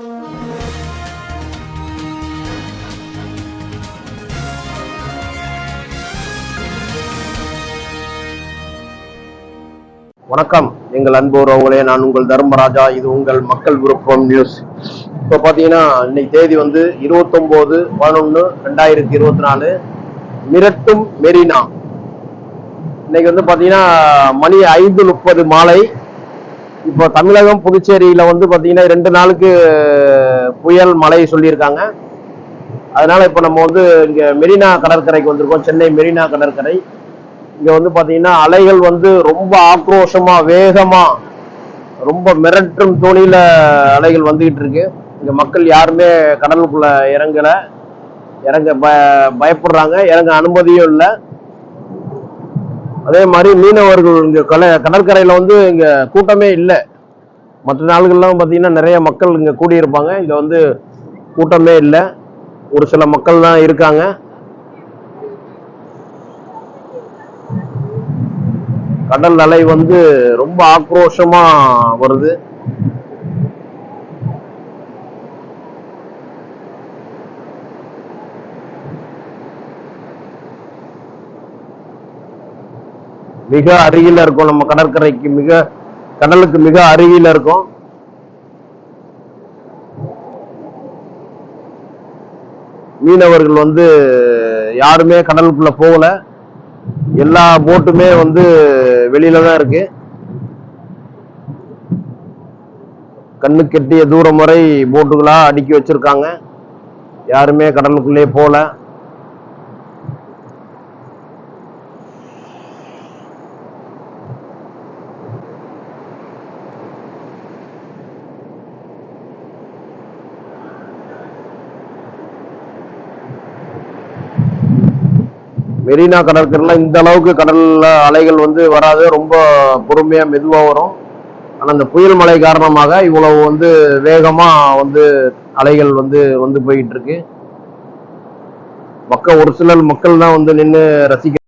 வணக்கம். எங்கள் அன்பு உறவுகளே நான் உங்கள் தர்மராஜா. இது உங்கள் மக்கள் விருப்பம் நியூஸ். இப்போ பார்த்தீங்கன்னா இன்னைக்கு தேதி வந்து இருபத்தொம்போது பதினொன்று ரெண்டாயிரத்தி இருபத்தி நாலு. மிரட்டும் மெரினா. இன்னைக்கு வந்து பார்த்தீங்கன்னா மணி ஐந்து முப்பது மாலை இப்போ தமிழகம் புதுச்சேரியில் வந்து பார்த்தீங்கன்னா ரெண்டு நாளுக்கு புயல் மழை சொல்லியிருக்காங்க. அதனால் இப்போ நம்ம வந்து இங்கே மெரினா கடற்கரைக்கு வந்திருக்கோம். சென்னை மெரினா கடற்கரை. இங்கே வந்து பார்த்தீங்கன்னா அலைகள் வந்து ரொம்ப ஆக்ரோஷமாக வேகமாக ரொம்ப மிரட்டும் தோணியில் அலைகள் வந்துக்கிட்டு இருக்கு. இங்கே மக்கள் யாருமே கடலுக்குள்ளே இறங்கலை. இறங்க ப பயப்படுறாங்க. இறங்க அனுமதியும் இல்லை. அதே மாதிரி மீனவர்கள் இங்கே கலை கடற்கரையில் வந்து இங்க கூட்டமே இல்லை. மற்ற நாள்கள்லாம் பார்த்தீங்கன்னா நிறைய மக்கள் இங்கே கூடியிருப்பாங்க. இங்கே வந்து கூட்டமே இல்லை. ஒரு சில மக்கள் தான் இருக்காங்க. கடல் அலை வந்து ரொம்ப ஆக்ரோஷமா வருது. மிக அருகில இருக்கும். நம்ம கடற்கரைக்கு மிக கடலுக்கு மிக அருகில இருக்கும். மீனவர்கள் வந்து யாருமே கடலுக்குள்ள போகல. எல்லா போட்டுமே வந்து வெளியில தான் இருக்கு. கண்ணு கெட்டிய தூரம் வரை போட்டுகளா அடுக்கி வச்சிருக்காங்க. யாருமே கடலுக்குள்ளே போகல. மெரினா கடற்கரையில் இந்த அளவுக்கு கடலில் அலைகள் வந்து வராது. ரொம்ப பொறுமையா மெதுவாக வரும். ஆனா அந்த புயல் மழை காரணமாக இவ்வளவு வந்து வேகமா வந்து அலைகள் வந்து வந்து போயிட்டு இருக்கு. மக்கள் ஒரு சிலர் மக்கள் தான் வந்து நின்று ரசிக்க